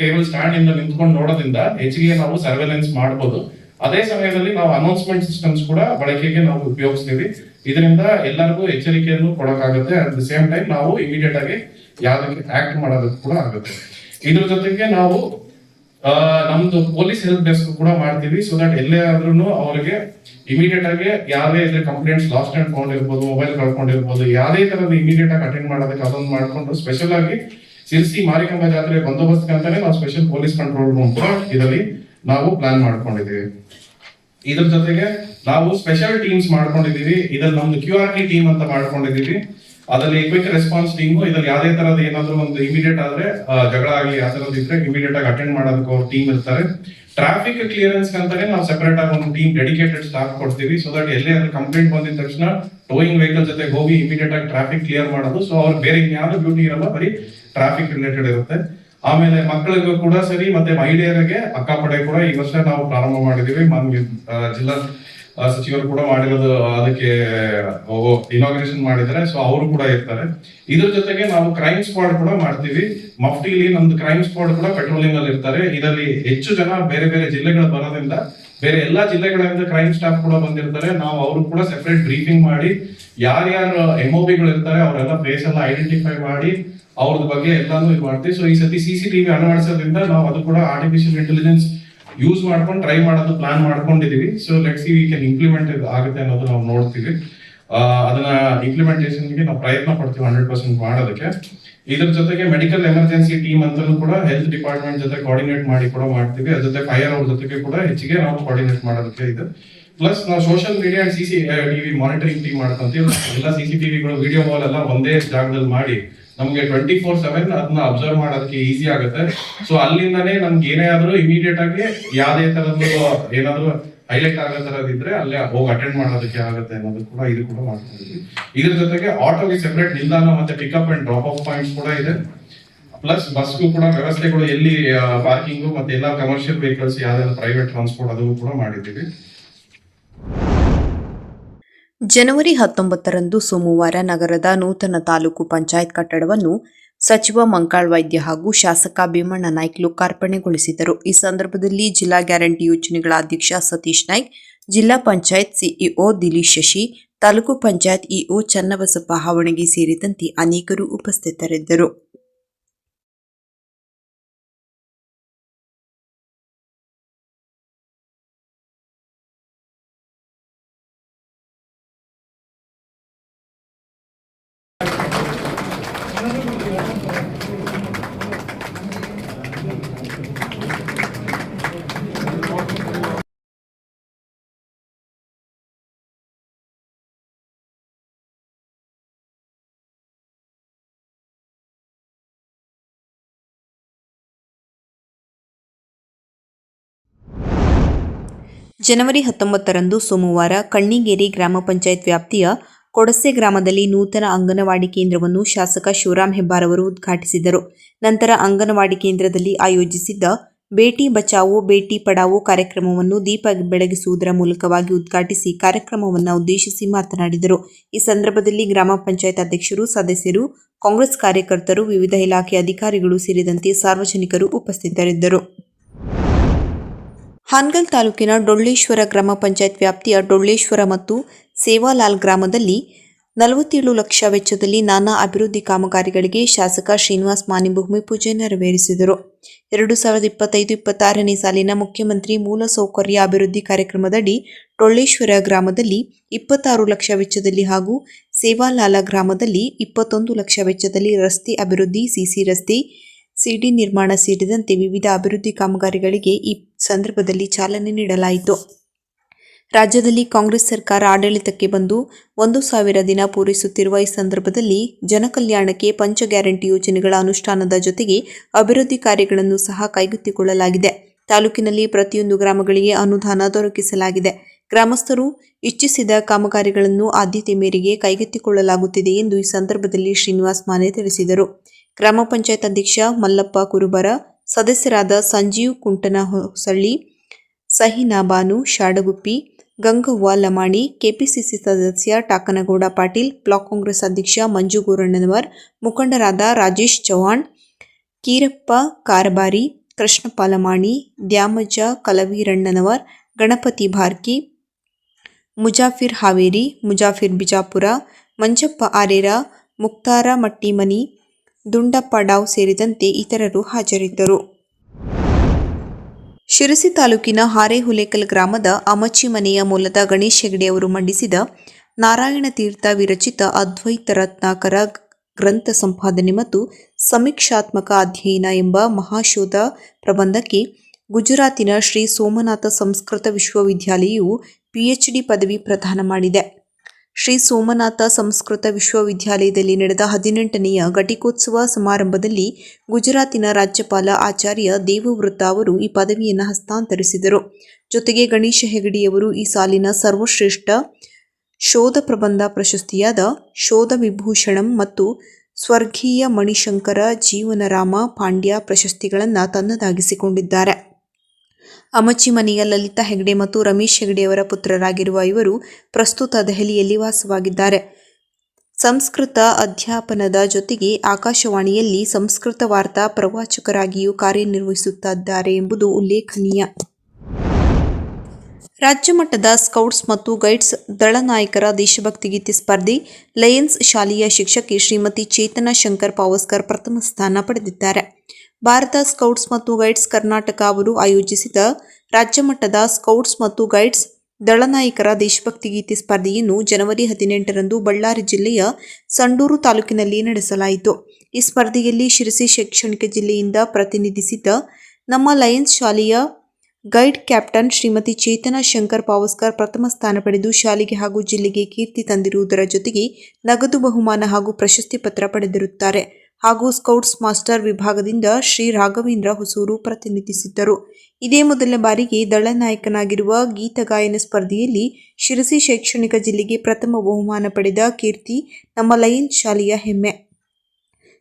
ಟೇಬಲ್ ಸ್ಟ್ಯಾಂಡ್ ಇಂದ ನಿಂತ್ಕೊಂಡು ನೋಡೋದ್ರಿಂದ ಹೆಚ್ಚಿಗೆ ನಾವು ಸರ್ವೆಲೆನ್ಸ್ ಮಾಡಬಹುದು ಅದೇ ಸಮಯದಲ್ಲಿ ನಾವು ಅನೌನ್ಸ್ಮೆಂಟ್ ಸಿಸ್ಟಮ್ಸ್ ಕೂಡ ಬಳಕೆಗೆ ನಾವು ಉಪಯೋಗಿಸ್ತೀವಿ. ಇದರಿಂದ ಎಲ್ಲರಿಗೂ ಎಚ್ಚರಿಕೆಯನ್ನು ಕೊಡೋಕ್ಕಾಗುತ್ತೆ. ಅಟ್ ದ ಸೇಮ್ ಟೈಮ್ ನಾವು ಇಮಿಡಿಯೇಟ್ ಆಗಿ ಯಾವ್ದಕ್ಕೆ ಆಕ್ಟ್ ಮಾಡೋದಕ್ಕೆ ಕೂಡ ಆಗುತ್ತೆ. ಇದ್ರ ಜೊತೆಗೆ ನಾವು ನಮ್ದು ಪೊಲೀಸ್ ಹೆಲ್ಪ್ ಡೆಸ್ಕ್ ಕೂಡ ಮಾಡ್ತೀವಿ. ಸೊ ದಟ್ ಎಲ್ಲೇ ಆದ್ರೂ ಅವರಿಗೆ ಇಮಿಡಿಯೇಟ್ ಆಗಿ ಯಾವುದೇ ಇದ್ರೆ ಕಂಪ್ಲೇಂಟ್ಸ್ ಲಾಸ್ಟ್ ಅಂಡ್ ಫೌಂಡ್ ಇರ್ಬೋದು ಮೊಬೈಲ್ ಕಳ್ಕೊಂಡಿರ್ಬೋದು, ಯಾವುದೇ ತರದ ಇಮಿಡಿಯೇಟ್ ಆಗಿ ಅಟೆಂಡ್ ಮಾಡೋದಕ್ಕೆ ಅದೊಂದು ಮಾಡಿಕೊಂಡು ಸ್ಪೆಷಲ್ ಆಗಿ ಸಿರ್ಸಿ ಮಾರಿಕಂಬ ಜಾತ್ರೆ ಬಂದೋಬಸ್ತ್ ಅಂತಾನೆ ನಾವು ಸ್ಪೆಷಲ್ ಪೊಲೀಸ್ ಕಂಟ್ರೋಲ್ ರೂಮ್ ಕೂಡ ಇದರಲ್ಲಿ ನಾವು ಪ್ಲಾನ್ ಮಾಡ್ಕೊಂಡಿದ್ದೀವಿ. ಇದ್ರ ಜೊತೆಗೆ ನಾವು ಸ್ಪೆಷಲ್ ಟೀಮ್ಸ್ ಮಾಡ್ಕೊಂಡಿದೀವಿ ಇದ್ರಲ್ಲಿ ನಮ್ದು ಕ್ಯೂ ಆರ್ ಟಿ ಟೀಮ್ ಅಂತ ಮಾಡ್ಕೊಂಡಿದೀವಿ ಅದರಲ್ಲಿ ಕ್ವಿಕ್ ರೆಸ್ಪಾನ್ಸ್ ಟೀಮ್ ಇದ್ರಲ್ಲಿ ಯಾವ್ದೇ ತರದ ಏನಾದ್ರು ಒಂದು ಇಮಿಡಿಯೇಟ್ ಆದ್ರೆ ಜಗಳ ಆಗಲಿ ಆ ತರದ್ ಇದ್ರೆ ಇಮಿಡಿಯೇಟ್ ಆಗಿ ಅಟೆಂಡ್ ಮಾಡೋದಕ್ಕೆ ಅವ್ರ ಟೀಮ್ ಇರ್ತಾರೆ. ಟ್ರಾಫಿಕ್ ಕ್ಲಿಯರೆನ್ಸ್ ಅಂತಾನೆ ನಾವು ಸೆಪರೇಟ್ ಆಗಿ ಒಂದು ಟೀಮ್ ಡೆಡಿಕೇಟೆಡ್ ಸ್ಟಾಫ್ ಕೊಡ್ತೀವಿ. ಸೊ ದಟ್ ಎಲ್ಲೇ ಅದ್ರ ಕಂಪ್ಲೇಂಟ್ ಬಂದಿದ ತಕ್ಷಣ ಟೋಯಿಂಗ್ ವೆಹಿಕಲ್ ಜೊತೆ ಹೋಗಿ ಇಮಿಡಿಯೇಟ್ ಆಗಿ ಟ್ರಾಫಿಕ್ ಕ್ಲಿಯರ್ ಮಾಡೋದು. ಸೊ ಅವ್ರು ಬೇರೆ ಇನ್ಯಾವುದು ಡ್ಯೂಟಿ ಇರಲ್ಲ, ಬರೀ ಟ್ರಾಫಿಕ್ ರಿಲೇಟೆಡ್ ಇರುತ್ತೆ. ಆಮೇಲೆ ಮಕ್ಕಳಿಗೂ ಕೂಡ ಸರಿ, ಮತ್ತೆ ಮಹಿಳೆಯರಿಗೆ ಅಕ್ಕಪಡೆ ಕೂಡ ಈ ವರ್ಷ ನಾವು ಪ್ರಾರಂಭ ಮಾಡಿದೀವಿ ಮಾನ್ಯ ಜಿಲ್ಲಾ ಸಚಿವರು ಕೂಡ ಮಾಡಿರೋದು ಅದಕ್ಕೆ ಇನಾಗ್ರೇಷನ್ ಮಾಡಿದ್ದಾರೆ. ಸೊ ಅವರು ಕೂಡ ಇರ್ತಾರೆ. ಇದ್ರ ಜೊತೆಗೆ ನಾವು ಕ್ರೈಮ್ ಸ್ಕ್ವಾಡ್ ಕೂಡ ಮಾಡ್ತೀವಿ. ಮಫ್ಟಿಲಿ ನಮ್ದು ಕ್ರೈಮ್ ಸ್ಕ್ವಾಡ್ ಕೂಡ ಪೆಟ್ರೋಲಿಂಗ್ ಅಲ್ಲಿ ಇರ್ತಾರೆ. ಇದರಲ್ಲಿ ಹೆಚ್ಚು ಜನ ಬೇರೆ ಬೇರೆ ಜಿಲ್ಲೆಗಳು ಬರೋದ್ರಿಂದ ಬೇರೆ ಎಲ್ಲಾ ಜಿಲ್ಲೆಗಳಿಂದ ಕ್ರೈಮ್ ಸ್ಟಾಫ್ ಕೂಡ ಬಂದಿರ್ತಾರೆ. ನಾವು ಅವರು ಕೂಡ ಸೆಪರೇಟ್ ಬ್ರೀಫಿಂಗ್ ಮಾಡಿ, ಯಾರ್ಯಾರು ಎಂಒಬಿಗಳು ಇರ್ತಾರೆ, ಅವರೆಲ್ಲ ಫೇಸ್ ಎಲ್ಲ ಐಡೆಂಟಿಫೈ ಮಾಡಿ ಅವ್ರದ್ ಬಗ್ಗೆ ಎಲ್ಲಾನು ಇದು ಮಾಡ್ತೀವಿ. ಸೊ ಈ ಸತಿ ಸಿ ಸಿ ಟಿವಿ ಅಳವಡಿಸೋದ್ರಿಂದ ನಾವು ಅದು ಕೂಡ ಆರ್ಟಿಫಿಷಿಯಲ್ ಇಂಟೆಲಿಜೆನ್ಸ್ ಯೂಸ್ ಮಾಡ್ಕೊಂಡು ಟ್ರೈ ಮಾಡೋದು plan ಮಾಡ್ಕೊಂಡಿದೀವಿ. So let see we can implement ಆಗುತ್ತೆ ಅನ್ನೋದು ನಾವು ನೋಡ್ತೀವಿ. ಅದನ್ನ ಇಂಪ್ಲಿಮೆಂಟೇಷನ್ಗೆ ನಾವು ಪ್ರಯತ್ನ ಪಡ್ತೀವಿ ಹಂಡ್ರೆಡ್ ಪರ್ಸೆಂಟ್ ಮಾಡೋದಕ್ಕೆ. ಇದ್ರ ಜೊತೆಗೆ ಮೆಡಿಕಲ್ ಎಮರ್ಜೆನ್ಸಿ ಟೀಮ್ ಅಂತಲೂ ಕೂಡ ಹೆಲ್ತ್ ಡಿಪಾರ್ಟ್ಮೆಂಟ್ ಜೊತೆ ಕೋಆರ್ಡಿನೇಟ್ ಮಾಡಿ ಕೂಡ ಮಾಡ್ತೀವಿ. ಅದ್ರ ಜೊತೆ ಫೈರ್ ಅವ್ರ ಜೊತೆಗೆ ಕೂಡ ಹೆಚ್ಚಿಗೆ ನಾವು ಕೋಆರ್ಡಿನೇಟ್ ಮಾಡೋದಕ್ಕೆ ಇದು. ಪ್ಲಸ್ ನಾವು social media and CC TV monitoring team ಮಾಡ್ಕೊಂತೀವಿ. ಎಲ್ಲ ಸಿ ಸಿ ಟಿವಿಗಳು ವಿಡಿಯೋ ವಾಲ್ ಎಲ್ಲ ಒಂದೇ ಜಾಗದಲ್ಲಿ ಮಾಡಿ ನಮ್ಗೆ ಟ್ವೆಂಟಿ ಫೋರ್ ಸೆವೆನ್ ಅದನ್ನ ಅಬ್ಸರ್ವ್ ಮಾಡೋದಕ್ಕೆ ಈಸಿ ಆಗುತ್ತೆ. ಸೊ ಅಲ್ಲಿಂದಾನೇ ನಮ್ಗೆ ಏನೇ ಆದ್ರೂ ಇಮಿಡಿಯೇಟ್ ಆಗಿ ಯಾವ್ದೇ ತರದ್ದು ಏನಾದ್ರು ಹೈಲೈಟ್ ಆಗೋ ತರದಿದ್ರೆ ಅಲ್ಲೇ ಹೋಗಿ ಅಟೆಂಡ್ ಮಾಡೋದಕ್ಕೆ ಆಗುತ್ತೆ ಅನ್ನೋದು ಕೂಡ ಇದು ಕೂಡ ಮಾಡ್ಕೊಂಡಿದ್ವಿ. ಇದ್ರ ಜೊತೆಗೆ ಆಟೋಗೆ ಸೆಪರೇಟ್ ನಿಲ್ದಾಣ ಮತ್ತೆ pickup and drop off points ಕೂಡ ಇದೆ. ಪ್ಲಸ್ ಬಸ್ಗೂ ಕೂಡ ವ್ಯವಸ್ಥೆಗಳು ಎಲ್ಲಿ ಪಾರ್ಕಿಂಗು ಮತ್ತೆ ಎಲ್ಲ ಕಮರ್ಷಿಯಲ್ ವೆಹಿಕಲ್ಸ್ ಯಾವ್ದಾದ್ರು ಪ್ರೈವೇಟ್ ಟ್ರಾನ್ಸ್ಪೋರ್ಟ್ ಅದು ಕೂಡ ಮಾಡಿದ್ದೀವಿ. ಜನವರಿ ಹತ್ತೊಂಬತ್ತರಂದು ಸೋಮವಾರ ನಗರದ ನೂತನ ತಾಲೂಕು ಪಂಚಾಯತ್ ಕಟ್ಟಡವನ್ನು ಸಚಿವ ಮಂಕಾಳ್ ವೈದ್ಯ ಹಾಗೂ ಶಾಸಕ ಭೀಮಣ್ಣ ನಾಯ್ಕ್ ಲೋಕಾರ್ಪಣೆಗೊಳಿಸಿದರು. ಈ ಸಂದರ್ಭದಲ್ಲಿ ಜಿಲ್ಲಾ ಗ್ಯಾರಂಟಿ ಯೋಜನೆಗಳ ಅಧ್ಯಕ್ಷ ಸತೀಶ್ ನಾಯ್ಕ್, ಜಿಲ್ಲಾ ಪಂಚಾಯತ್ ಸಿಇಒ ದಿಲೀಶ್ ಶಶಿ, ತಾಲೂಕು ಪಂಚಾಯತ್ ಇಒ ಚನ್ನಬಸಪ್ಪ ಹಾವಣಗಿ ಸೇರಿದಂತೆ ಅನೇಕರು ಉಪಸ್ಥಿತರಿದ್ದರು. ಜನವರಿ ಹತ್ತೊಂಬತ್ತರಂದು ಸೋಮವಾರ ಕಣ್ಣಿಗೇರಿ ಗ್ರಾಮ ಪಂಚಾಯತ್ ವ್ಯಾಪ್ತಿಯ ಕೊಡಸೆ ಗ್ರಾಮದಲ್ಲಿ ನೂತನ ಅಂಗನವಾಡಿ ಕೇಂದ್ರವನ್ನು ಶಾಸಕ ಶಿವರಾಮ್ ಹೆಬ್ಬಾರ್ ಅವರು ಉದ್ಘಾಟಿಸಿದರು. ನಂತರ ಅಂಗನವಾಡಿ ಕೇಂದ್ರದಲ್ಲಿ ಆಯೋಜಿಸಿದ್ದ ಬೇಟಿ ಬಚಾವೋ, ಬೇಟಿ ಪಡಾವೋ ಕಾರ್ಯಕ್ರಮವನ್ನು ದೀಪ ಬೆಳಗಿಸುವುದರ ಮೂಲಕವಾಗಿ ಉದ್ಘಾಟಿಸಿ ಕಾರ್ಯಕ್ರಮವನ್ನು ಉದ್ದೇಶಿಸಿ ಮಾತನಾಡಿದರು. ಈ ಸಂದರ್ಭದಲ್ಲಿ ಗ್ರಾಮ ಪಂಚಾಯತ್ ಅಧ್ಯಕ್ಷರು, ಸದಸ್ಯರು, ಕಾಂಗ್ರೆಸ್ ಕಾರ್ಯಕರ್ತರು, ವಿವಿಧ ಇಲಾಖೆ ಅಧಿಕಾರಿಗಳು ಸೇರಿದಂತೆ ಸಾರ್ವಜನಿಕರು ಉಪಸ್ಥಿತರಿದ್ದರು. ಹಾನ್ಗಲ್ ತಾಲೂಕಿನ ಡೊಳ್ಳೇಶ್ವರ ಗ್ರಾಮ ಪಂಚಾಯತ್ ವ್ಯಾಪ್ತಿಯ ಡೊಳ್ಳೇಶ್ವರ ಮತ್ತು ಸೇವಾಲಾಲ್ ಗ್ರಾಮದಲ್ಲಿ ನಲವತ್ತೇಳು ಲಕ್ಷ ವೆಚ್ಚದಲ್ಲಿ ನಾನಾ ಅಭಿವೃದ್ಧಿ ಕಾಮಗಾರಿಗಳಿಗೆ ಶಾಸಕ ಶ್ರೀನಿವಾಸ್ ಮಾನಿ ಭೂಮಿ ಪೂಜೆ ನೆರವೇರಿಸಿದರು. ಎರಡು ಸಾವಿರದ ಇಪ್ಪತ್ತೈದು ಇಪ್ಪತ್ತಾರನೇ ಸಾಲಿನ ಮುಖ್ಯಮಂತ್ರಿ ಮೂಲಸೌಕರ್ಯ ಅಭಿವೃದ್ಧಿ ಕಾರ್ಯಕ್ರಮದಡಿ ಡೊಳ್ಳೇಶ್ವರ ಗ್ರಾಮದಲ್ಲಿ ಇಪ್ಪತ್ತಾರು ಲಕ್ಷ ವೆಚ್ಚದಲ್ಲಿ ಹಾಗೂ ಸೇವಾಲಾಲ ಗ್ರಾಮದಲ್ಲಿ ಇಪ್ಪತ್ತೊಂದು ಲಕ್ಷ ವೆಚ್ಚದಲ್ಲಿ ರಸ್ತೆ ಅಭಿವೃದ್ಧಿ ಸಿಸಿ ರಸ್ತೆ ಸಿಡಿ ನಿರ್ಮಾಣ ಸೇರಿದಂತೆ ವಿವಿಧ ಅಭಿವೃದ್ಧಿ ಕಾಮಗಾರಿಗಳಿಗೆ ಈ ಸಂದರ್ಭದಲ್ಲಿ ಚಾಲನೆ ನೀಡಲಾಯಿತು. ರಾಜ್ಯದಲ್ಲಿ ಕಾಂಗ್ರೆಸ್ ಸರ್ಕಾರ ಆಡಳಿತಕ್ಕೆ ಬಂದು ಒಂದು ಸಾವಿರ ದಿನ ಪೂರೈಸುತ್ತಿರುವ ಈ ಸಂದರ್ಭದಲ್ಲಿ ಜನಕಲ್ಯಾಣಕ್ಕೆ ಪಂಚ ಗ್ಯಾರಂಟಿ ಯೋಜನೆಗಳ ಅನುಷ್ಠಾನದ ಜೊತೆಗೆ ಅಭಿವೃದ್ಧಿ ಕಾರ್ಯಗಳನ್ನು ಸಹ ಕೈಗೆತ್ತಿಕೊಳ್ಳಲಾಗಿದೆ. ತಾಲೂಕಿನಲ್ಲಿ ಪ್ರತಿಯೊಂದು ಗ್ರಾಮಗಳಿಗೆ ಅನುದಾನ ದೊರಕಿಸಲಾಗಿದೆ. ಗ್ರಾಮಸ್ಥರು ಇಚ್ಛಿಸಿದ ಕಾಮಗಾರಿಗಳನ್ನು ಆದ್ಯತೆ ಮೇರೆಗೆ ಕೈಗೆತ್ತಿಕೊಳ್ಳಲಾಗುತ್ತಿದೆ ಎಂದು ಈ ಸಂದರ್ಭದಲ್ಲಿ ಶ್ರೀನಿವಾಸ್ ಮಾನೆ ತಿಳಿಸಿದರು. ಗ್ರಾಮ ಪಂಚಾಯತ್ ಅಧ್ಯಕ್ಷ ಮಲ್ಲಪ್ಪ ಕುರುಬರ, ಸದಸ್ಯರಾದ ಸಂಜೀವ್ ಕುಂಟನ ಹೊಸಳ್ಳಿ ಸಹಿನಾ ಬಾನು ಶಾಡಗುಪ್ಪಿ, ಗಂಗವ್ವ ಲಮಾಣಿ, ಕೆಪಿಸಿಸಿ ಸದಸ್ಯ ಟಾಕನಗೌಡ ಪಾಟೀಲ್, ಬ್ಲಾಕ್ ಕಾಂಗ್ರೆಸ್ ಅಧ್ಯಕ್ಷ ಮಂಜು ಗೋರಣ್ಣನವರ್, ಮುಖಂಡರಾದ ರಾಜೇಶ್ ಚೌಹಾಣ್ ಕೀರಪ್ಪ ಕಾರಬಾರಿ, ಕೃಷ್ಣಪ್ಪ ಲಮಾಣಿ, ದ್ಯಾಮಜ ಕಲವೀರಣ್ಣನವರ್, ಗಣಪತಿ ಭಾರ್ಕಿ, ಮುಜಾಫಿರ್ ಹಾವೇರಿ, ಮುಜಾಫಿರ್ ಬಿಜಾಪುರ, ಮಂಜಪ್ಪ ಆರೇರ, ಮುಕ್ತಾರ ಮಟ್ಟಿಮನಿ ದುಂಡಪ್ಪ ಡಾವ್ ಸೇರಿದಂತೆ ಇತರರು ಹಾಜರಿದ್ದರು. ಶಿರಸಿ ತಾಲೂಕಿನ ಹಾರೇಹುಲೇಕಲ್ ಗ್ರಾಮದ ಅಮಚಿ ಮನೆಯ ಮೂಲದ ಗಣೇಶ್ ಹೆಗಡೆ ಅವರು ಮಂಡಿಸಿದ ನಾರಾಯಣ ತೀರ್ಥ ವಿರಚಿತ ಅದ್ವೈತ ರತ್ನಾಕರ ಗ್ರಂಥ ಸಂಪಾದನೆ ಮತ್ತು ಸಮೀಕ್ಷಾತ್ಮಕ ಅಧ್ಯಯನ ಎಂಬ ಮಹಾಶೋಧ ಪ್ರಬಂಧಕ್ಕೆ ಗುಜರಾತಿನ ಶ್ರೀ ಸೋಮನಾಥ ಸಂಸ್ಕೃತ ವಿಶ್ವವಿದ್ಯಾಲಯವು ಪಿಎಚ್ಡಿ ಪದವಿ ಪ್ರದಾನ ಮಾಡಿದೆ. ಶ್ರೀ ಸೋಮನಾಥ ಸಂಸ್ಕೃತ ವಿಶ್ವವಿದ್ಯಾಲಯದಲ್ಲಿ ನಡೆದ ಹದಿನೆಂಟನೆಯ ಘಟಿಕೋತ್ಸವ ಸಮಾರಂಭದಲ್ಲಿ ಗುಜರಾತಿನ ರಾಜ್ಯಪಾಲ ಆಚಾರ್ಯ ದೇವವ್ರತ ಅವರು ಈ ಪದವಿಯನ್ನು ಹಸ್ತಾಂತರಿಸಿದರು. ಜೊತೆಗೆ ಗಣೇಶ ಹೆಗಡೆಯವರು ಈ ಸಾಲಿನ ಸರ್ವಶ್ರೇಷ್ಠ ಶೋಧ ಪ್ರಬಂಧ ಪ್ರಶಸ್ತಿಯಾದ ಶೋಧ ವಿಭೂಷಣಂ ಮತ್ತು ಸ್ವರ್ಗೀಯ ಮಣಿಶಂಕರ ಜೀವನರಾಮ ಪಾಂಡ್ಯ ಪ್ರಶಸ್ತಿಗಳನ್ನು ತನ್ನದಾಗಿಸಿಕೊಂಡಿದ್ದಾರೆ. ಅಮಚಿ ಮನೆಯ ಲಲಿತಾ ಹೆಗ್ಡೆ ಮತ್ತು ರಮೇಶ್ ಹೆಗ್ಡೆಯವರ ಪುತ್ರರಾಗಿರುವ ಇವರು ಪ್ರಸ್ತುತ ದೆಹಲಿಯಲ್ಲಿ ವಾಸವಾಗಿದ್ದಾರೆ. ಸಂಸ್ಕೃತ ಅಧ್ಯಾಪನದ ಜೊತೆಗೆ ಆಕಾಶವಾಣಿಯಲ್ಲಿ ಸಂಸ್ಕೃತ ವಾರ್ತಾ ಪ್ರವಾಚಕರಾಗಿಯೂ ಕಾರ್ಯನಿರ್ವಹಿಸುತ್ತಿದ್ದಾರೆ ಎಂಬುದು ಉಲ್ಲೇಖನೀಯ. ರಾಜ್ಯ ಮಟ್ಟದ ಸ್ಕೌಟ್ಸ್ ಮತ್ತು ಗೈಡ್ಸ್ ದಳನಾಯಕರ ದೇಶಭಕ್ತಿ ಗೀತೆ ಸ್ಪರ್ಧೆ, ಲಯನ್ಸ್ ಶಾಲೆಯ ಶಿಕ್ಷಕಿ ಶ್ರೀಮತಿ ಚೇತನಾ ಶಂಕರ್ ಪಾವಸ್ಕರ್ ಪ್ರಥಮ ಸ್ಥಾನ ಪಡೆದಿದ್ದಾರೆ. ಭಾರತ ಸ್ಕೌಟ್ಸ್ ಮತ್ತು ಗೈಡ್ಸ್ ಕರ್ನಾಟಕ ಅವರು ಆಯೋಜಿಸಿದ ರಾಜ್ಯ ಮಟ್ಟದ ಸ್ಕೌಟ್ಸ್ ಮತ್ತು ಗೈಡ್ಸ್ ದಳನಾಯಕರ ದೇಶಭಕ್ತಿ ಗೀತೆ ಸ್ಪರ್ಧೆಯನ್ನು ಜನವರಿ ಹದಿನೆಂಟರಂದು ಬಳ್ಳಾರಿ ಜಿಲ್ಲೆಯ ಸಂಡೂರು ತಾಲೂಕಿನಲ್ಲಿ ನಡೆಸಲಾಯಿತು. ಈ ಸ್ಪರ್ಧೆಯಲ್ಲಿ ಶಿರಸಿ ಶೈಕ್ಷಣಿಕ ಜಿಲ್ಲೆಯಿಂದ ಪ್ರತಿನಿಧಿಸಿದ್ದ ನಮ್ಮ ಲಯನ್ಸ್ ಶಾಲೆಯ ಗೈಡ್ ಕ್ಯಾಪ್ಟನ್ ಶ್ರೀಮತಿ ಚೇತನಾ ಶಂಕರ್ ಪಾವಸ್ಕರ್ ಪ್ರಥಮ ಸ್ಥಾನ ಪಡೆದು ಶಾಲೆಗೆ ಹಾಗೂ ಜಿಲ್ಲೆಗೆ ಕೀರ್ತಿ ತಂದಿರುವುದರ ಜೊತೆಗೆ ನಗದು ಬಹುಮಾನ ಹಾಗೂ ಪ್ರಶಸ್ತಿ ಪತ್ರ ಪಡೆದಿರುತ್ತಾರೆ. ಹಾಗೂ ಸ್ಕೌಟ್ಸ್ ಮಾಸ್ಟರ್ ವಿಭಾಗದಿಂದ ಶ್ರೀ ರಾಘವೇಂದ್ರ ಹೊಸೂರು ಪ್ರತಿನಿಧಿಸಿದ್ದರು. ಇದೇ ಮೊದಲ ಬಾರಿಗೆ ದಳನಾಯಕನಾಗಿರುವ ಗೀತ ಗಾಯನ ಸ್ಪರ್ಧೆಯಲ್ಲಿ ಶಿರಸಿ ಶೈಕ್ಷಣಿಕ ಜಿಲ್ಲೆಗೆ ಪ್ರಥಮ ಬಹುಮಾನ ಪಡೆದ ಕೀರ್ತಿ ನಮ್ಮ ಲಯನ್ ಶಾಲೆಯ ಹೆಮ್ಮೆ.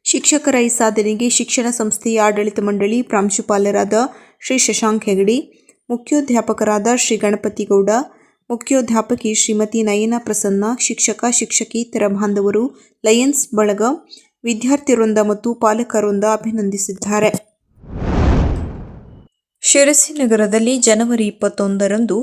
ಶಿಕ್ಷಕರ ಈ ಸಾಧನೆಗೆ ಶಿಕ್ಷಣ ಸಂಸ್ಥೆಯ ಆಡಳಿತ ಮಂಡಳಿ ಪ್ರಾಂಶುಪಾಲರಾದ ಶ್ರೀ ಶಶಾಂಕ್ ಹೆಗಡಿ, ಮುಖ್ಯೋಧ್ಯಾಪಕರಾದ ಶ್ರೀ ಗಣಪತಿಗೌಡ, ಮುಖ್ಯೋಧ್ಯಾಪಕಿ ಶ್ರೀಮತಿ ನಯನ ಪ್ರಸನ್ನ, ಶಿಕ್ಷಕ ಶಿಕ್ಷಕೇತರ ಬಾಂಧವರು ಲಯನ್ಸ್ ಬಳಗ ವಿದ್ಯಾರ್ಥಿವೃಂದ ಮತ್ತು ಪಾಲಕರೊಂದ ಅಭಿನಂದಿಸಿದ್ದಾರೆ. ಶಿರಸಿ ನಗರದಲ್ಲಿ ಜನವರಿ ಇಪ್ಪತ್ತೊಂದರಂದು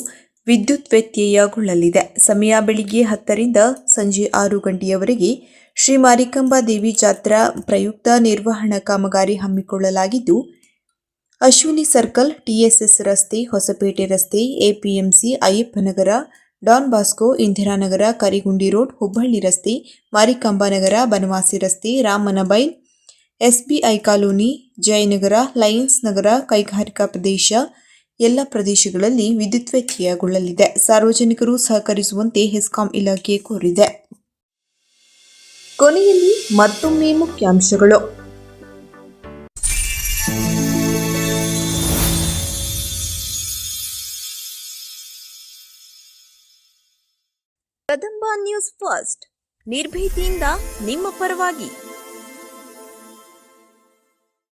ವಿದ್ಯುತ್ ವ್ಯತ್ಯಯಗೊಳ್ಳಲಿದೆ. ಸಮಯ ಬೆಳಿಗ್ಗೆ ಹತ್ತರಿಂದ ಸಂಜೆ ಆರು ಗಂಟೆಯವರೆಗೆ ಶ್ರೀ ಮಾರಿಕಾಂಬಾ ದೇವಿ ಜಾತ್ರಾ ಪ್ರಯುಕ್ತ ನಿರ್ವಹಣಾ ಕಾಮಗಾರಿ ಹಮ್ಮಿಕೊಳ್ಳಲಾಗಿದ್ದು, ಅಶ್ವಿನಿ ಸರ್ಕಲ್, ಟಿಎಸ್ಎಸ್ ರಸ್ತೆ, ಹೊಸಪೇಟೆ ರಸ್ತೆ, APMC, Ayyappanagar, Don Bosco, Indiranagar, Karigundi road, Hubballi ರಸ್ತೆ, ಮಾರಿಕಾಂಬಾ ನಗರ, ಬನವಾಸಿ ರಸ್ತೆ, Ramanabail, SBI colony, Jayanagar, Lions Nagar, ಕೈಗಾರಿಕಾ ಪ್ರದೇಶ, ಎಲ್ಲ ಪ್ರದೇಶಗಳಲ್ಲಿ ವಿದ್ಯುತ್ ವ್ಯತ್ಯಯಗೊಳ್ಳಲಿದೆ. ಸಾರ್ವಜನಿಕರು ಸಹಕರಿಸುವಂತೆ ಹೆಸ್ಕಾಂ ಇಲಾಖೆ ಕೋರಿದೆ. ಕೊನೆಯಲ್ಲಿ ಮತ್ತೊಮ್ಮೆ ಮುಖ್ಯಾಂಶಗಳು. Kadamba news first. ನಿರ್ಭೀತಿಯಿಂದ ನಿಮ್ಮ ಪರವಾಗಿ.